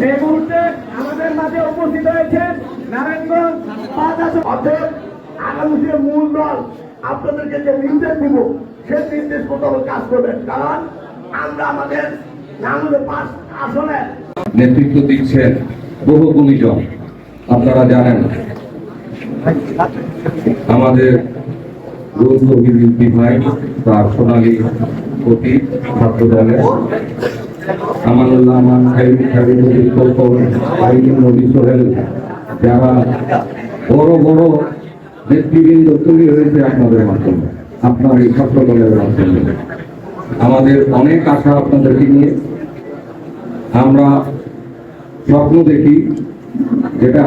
এই মুহূর্তে আমাদের মাঝে উপস্থিত হয়েছেন নারায়ণগঞ্জ আসন অর্থাৎ আগামী যে মূল দল আপনাদেরকে যে নির্দেশ দিব, সে নির্দেশ মোতাবেক কাজ করবেন। কারণ আমরা আমাদের আমাদের পাঁচ আসনে নেতৃত্ব দিচ্ছেন বহু গুণীজন। আপনারা জানেন, আমাদের ভাই তার সোনালী প্রতি ছাত্র দলের আমানুল্লাহ আইন নবী সোহেল যারা বড় বড় নেতৃবৃন্দ তৈরি হয়েছে আপনাদের মাধ্যমে। আপনার এই ছাত্র দলের মাধ্যমে। আমাদের অনেক আশা আপনাদেরকে নিয়ে। আমরা স্বপ্ন দেখি যেটা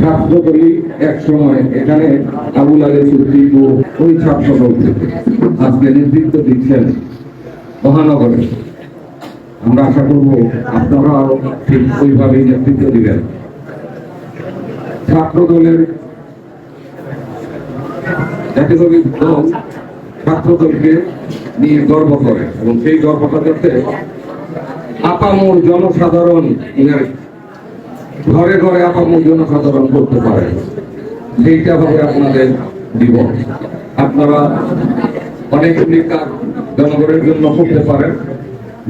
ছাত্র বলি এক সময় এখানে আবুল আলী সুদ্দি ওই ছাত্র দল থেকে আজকে নেতৃত্ব দিচ্ছেন মহানগরে। আমরা আশা করব আপনারাও ঠিক ওইভাবেই নেতৃত্ব দিবেন। ছাত্র দলের জাতীয়তাবাদী দল ছাত্র নিয়ে গর্ব করে এবং সেই গর্বটা যাতে আপামর জনসাধারণ ঘরে ঘরে আপামর জনসাধারণ করতে পারে। সেইটা হবে আপনাদের জীবন। আপনারা অনেকগুলি কাজ জনগণের জন্য করতে পারেন।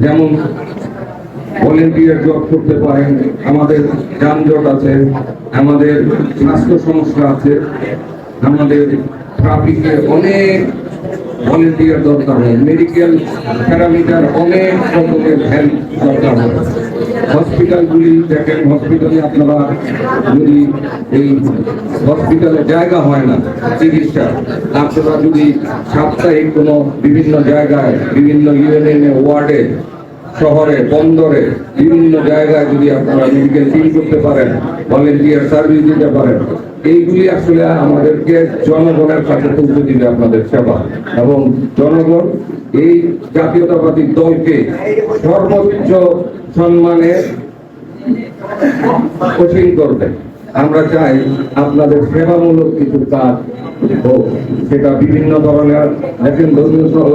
যেমন ভলেন্টিয়ার জব করতে পারেন, আমাদের যানজট আছে, আমাদের স্বাস্থ্য সমস্যা আছে, আমাদের ট্রাফিকে অনেক ভলেন্টিয়ার দরকার হয় মেডিকেল প্যারামিটার অনেক রকমের হেল্প দরকার হয়। হসপিটালগুলি দেখেন হসপিটালে আপনারা যদি এই হসপিটালে জায়গা হয় না, চিকিৎসা আপনারা যদি সাপ্তাহিক কোনো বিভিন্ন জায়গায়, বিভিন্ন ইউএনএন ওয়ার্ডে শহরে, বন্দরে, বিভিন্ন জায়গায় যদি আপনারা মেডিকেল টিম করতে পারেন ভলেন্টিয়ার সার্ভিস দিতে পারেন, এইগুলি আসলে আমাদেরকে জনগণের কাছে তুলতে দিবে আপনাদের সেবা। এবং জনগণ এই জাতীয়তাবাদী দলকে সর্বোচ্চ সম্মানে কঠিন করবে। আমরা চাই আপনাদের সেবামূলক কিছু কাজ হোক। সেটা বিভিন্ন ধরনের দেখেন ধর্মীয় সহ-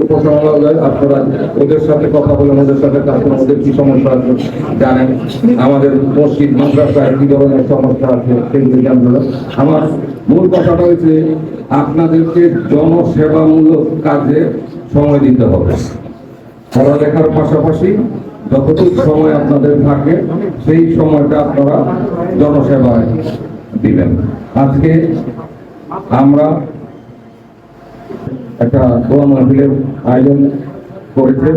উপসংহার আপনারা ওদের সাথে কথা বলেন ওদের সাথে কাজ করেন, ওদের কি সমস্যা আছে জানেন। আমাদের মসজিদ মাদ্রাসায় কি ধরনের সমস্যা আছে সেগুলি জানবেন আমার মূল কথাটা হচ্ছে আপনাদেরকে জনসেবামূলক কাজে সময় দিতে হবে। পড়ালেখার পাশাপাশি যতটুকু সময় আপনাদের থাকে সেই সময়টা আপনারা জনসেবায় দিবেন। আজকে আমরা একটা দোয়া মাহফিলের আয়োজন করেছে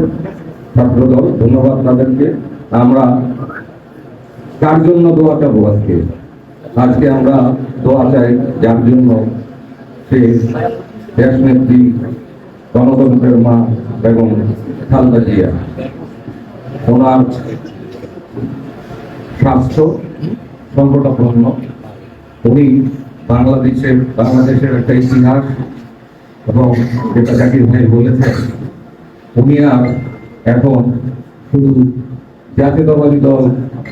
ছাত্রদল। ধন্যবাদ তাদেরকে। আমরা কার জন্য দোয়া চাবো আজকে? আজকে আমরা দোয়া চাই যার জন্য সে দেশ নেত্রী গণতন্ত্রের মা বেগম খালদা জিয়া। ওনার স্বাস্থ্য সংকটাপন্ন উনি বাংলাদেশের বাংলাদেশের একটা ইতিহাস এবং যেটা জাকির ভাই বলেছেন, উনি আর এখন শুধু জাতীয়তাবাদী দল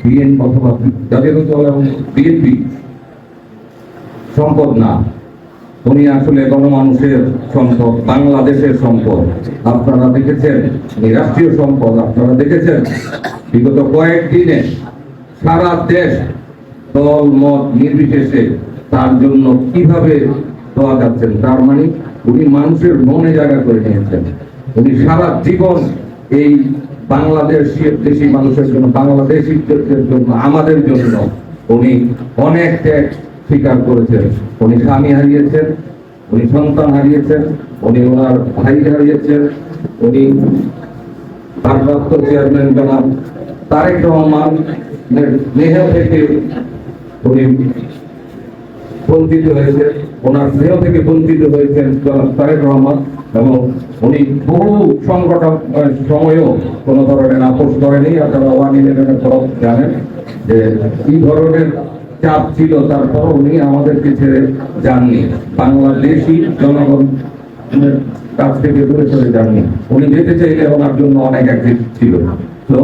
বিএনপি অথবা জাতীয়তাবাদী দল এবং বিএনপি সম্পদ না। উনি আসলে গণমানুষের সম্পদ, বাংলাদেশের সম্পদ। আপনারা দেখেছেন রাষ্ট্রীয় সম্পদ, আপনারা দেখেছেন, বিগত কয়েকদিনে সারা দেশ দল, মত নির্বিশেষে তার জন্য কীভাবে দোয়া যাচ্ছেন? তার মানে উনি মানুষের মনে জায়গা করে নিয়েছেন। উনি সারা জীবন এই বাংলাদেশ, দেশি মানুষের জন্য, বাংলাদেশিদের জন্য, আমাদের জন্য উনি অনেক ত্যাগ স্বীকার করেছেন। উনি স্বামী হারিয়েছেন, উনি সন্তান হারিয়েছেন, উনি ওনার ভাই হারিয়েছেন, উনি ভারপ্রাপ্ত চেয়ারম্যান জনাব তারেক রহমান স্নেহ থেকে উনি বঞ্চিত হয়েছে ওনার স্নেহ থেকে বঞ্চিত হয়েছেন তারেক রহমান এবং উনি বহু সংকট কোনো ধরনের আপোষ করেনি। আপনারা জানেন যে ধরনের চাপ ছিল তারপর উনি আমাদেরকে ছেড়ে যাননি। বাংলাদেশি জনগণ কাছ থেকে দূরে সরে যাননি। উনি যেতে চাইলে ওনার জন্য অনেক একদিক ছিল। তো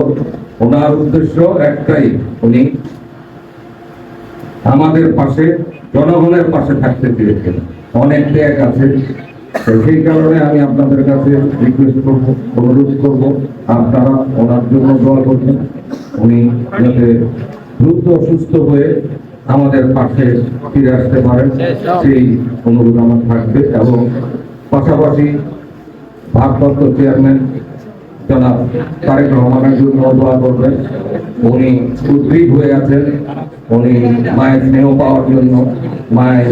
ওনার উদ্দেশ্য একটাই, উনি আমাদের পাশে, জনগণের পাশে থাকতে চেয়েছেন। অনেক ত্যাগ আছে। সেই কারণে আমি আপনাদের কাছে রিকোয়েস্ট করব, অনুরোধ করব, আপনারা ওনার জন্য দোয়া করবেন। উনি যাতে দ্রুত সুস্থ হয়ে আমাদের পাশে ফিরে আসতে পারেন। সেই অনুরোধ আমার থাকবে এবং পাশাপাশি ভারপ্রাপ্ত চেয়ারম্যান জনাব তারেক রহমানের জন্য দোয়া করবেন। উনি উদ্গ্রীব হয়ে আছেন। উনি মায়ের স্নেহ পাওয়ার জন্য, মায়ের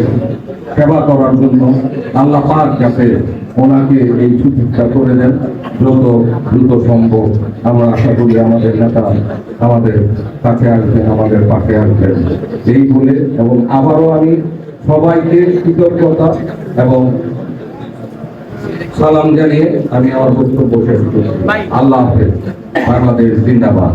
সেবা করার জন্য আল্লাহ পাক যাতে ওনাকে এই সুচিকিৎসা করে দেন দ্রুত দ্রুত সম্ভব। আমরা আশা করি আমাদের নেতা আমাদের কাছে আসবেন, আমাদের পাশে আসবেন। এই বলে এবং আবারও আমি সবাইকে কৃতজ্ঞতা এবং সালাম জানিয়ে আমি আমার বক্তব্য শেষ করছি। আল্লাহ হাফেজ। বাংলাদেশ জিন্দাবাদ।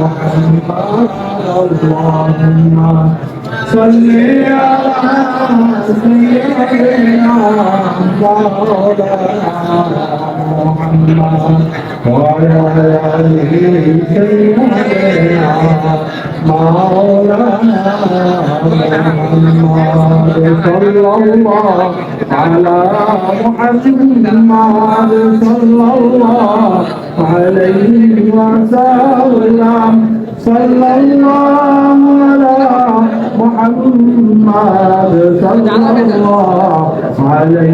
محمد اللهم صل على سيدنا محمد وعلى آل سيدنا مولانا محمد صلى الله على محمد صلى الله عليه وسلم صلى الله على محمد صلى الله عليه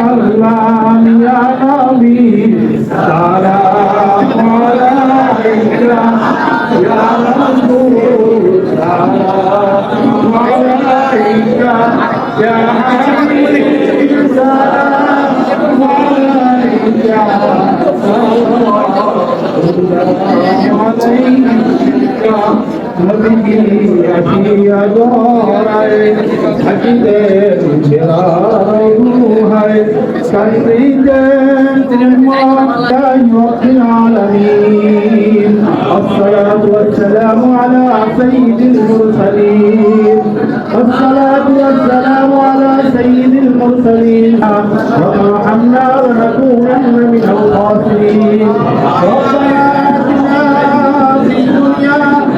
وسلم يا نبي سلام عليك. يا رسول الصلاة والسلام على سيد المرسلين الصلاة والسلام على سيد المرسلين وارحمنا ونكونن من الخاسرين ربنا آتنا في الدنيا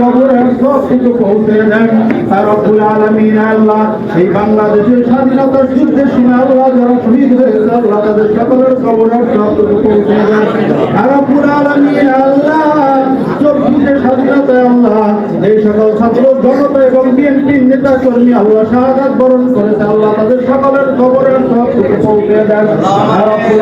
কবরের দেন। রব্বুল আলামিন বাংলাদেশের স্বাধীনতার যুদ্ধের সময় আল্লাহ যারা শহীদ হয়েছে, আল্লাহ তাদের সকলের কবরের সব কিছু পৌঁছে দেন। আলামিন আল্লাহ এই সকল নেতা কর্মী আল্লাহ শাহাদাত বরণ করেছে। সকলের খবরের সব কিছু পৌঁছে দেন। রব্বুল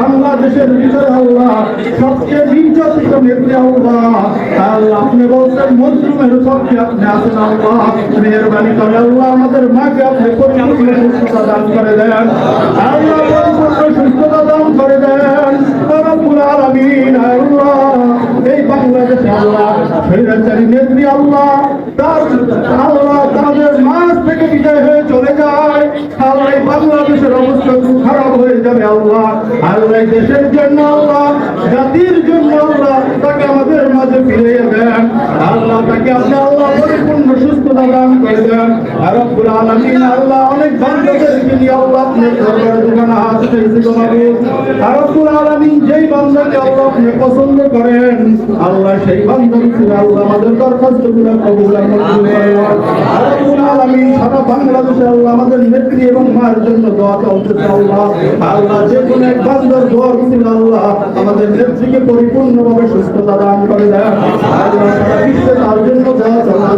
বাংলাদেশের ভিতরে আল্লাহ, সবচেয়ে নির্যাতিত নেত্রী আল্লাহ। আল্লাহ আপনি বলছেন, মজলুমের সবচে আপনি আছেন আল্লাহ। মেহরবানি করে আল্লাহ আমাদের মাকে আপনি পরিপূর্ণ সুস্থতা দান করে দেন। আল্লাহ পরিপূর্ণ সুস্থতা দান করে দেন। রব্বুল আলামিন, আল্লাহ। এই বাংলাদেশে আল্লাহ, স্বৈরাচারী নেত্রী আল্লাহ। তার আল্লাহ তাদের মাছ থেকে বিদায় হয়ে চলে যায়। বাংলাদেশের অবস্থা খারাপ হয়ে যাবে আল্লাহ। আল্লাহ দেশের জন্য আল্লাহ, জাতির জন্য আল্লাহ তাকে আমাদের মাঝে ফিরে দেন। আল্লাহ তাকে আপনি আল্লাহ পরিপূর্ণ সুস্থতা দান করে দেন। আর আল্লাহ অনেক বান্দাদেরকে নিয়ে আল্লাহ আপনার দরবারে দোকানে আলামিন যেই বান্দাকে আল্লাহ পছন্দ করেন আল্লাহ সেই আল্লাহ আমাদের কবুল সারা বাংলাদেশে আল্লাহ আমাদের নেত্রী এবং জন্য দোয়া আল্লাহ আল্লাহ যে এক বান্দার দোয়া আল্লাহ আমাদের নেত্রীকে পরিপূর্ণভাবে সুস্থতা দান করে দেন আল্লাহ সারা বিশ্বে তার জন্য দোয়া চলতেছে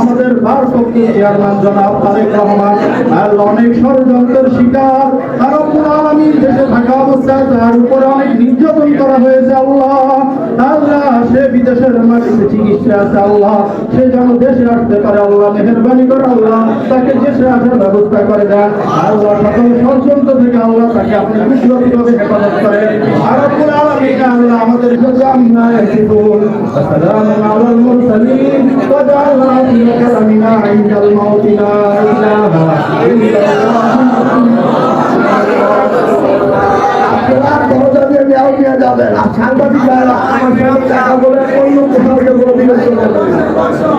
আমাদের ভারপ্রাপ্ত চেয়ারম্যান জনাব তারেক রহমান আল্লাহ অনেক ষড়যন্ত্রের শিকার। আর রব্বুল আলামিন দেশে থাকা অবস্থায় তার উপরে অনেক নির্যাতন করা হয়েছে আল্লাহ। আল্লাহ, সে বিদেশের মাটিতে চিকিৎসা আছে আল্লাহ। সে যেন দেশে আসতে পারে আল্লাহ, মেহরবানি করে আল্লাহ। তাকে দেশে আসার ব্যবস্থা করে দেন। আল্লাহ সকল ষড়যন্ত্র থেকে আল্লাহ তাকে আপনি কুদরতিভাবে হেফাজত করে আর রব্বুল আলামিন আল্লাহ আমাদের কাছে আমরা ইয়াসিফুন আসসালামু আলাল মুরসালিন ওয়া জাআলনা ফি কালামিনা ইনদাল মাউতি লা ইলাহা ইল্লাল্লাহ আপনারা দরজা দিয়ে দেওয়া দিয়ে যাবেন আর সাংবাদিক ভাইরা আমার সাথে দেখা বলে অন্য কোথাও গিয়ে বলে দিলে চলে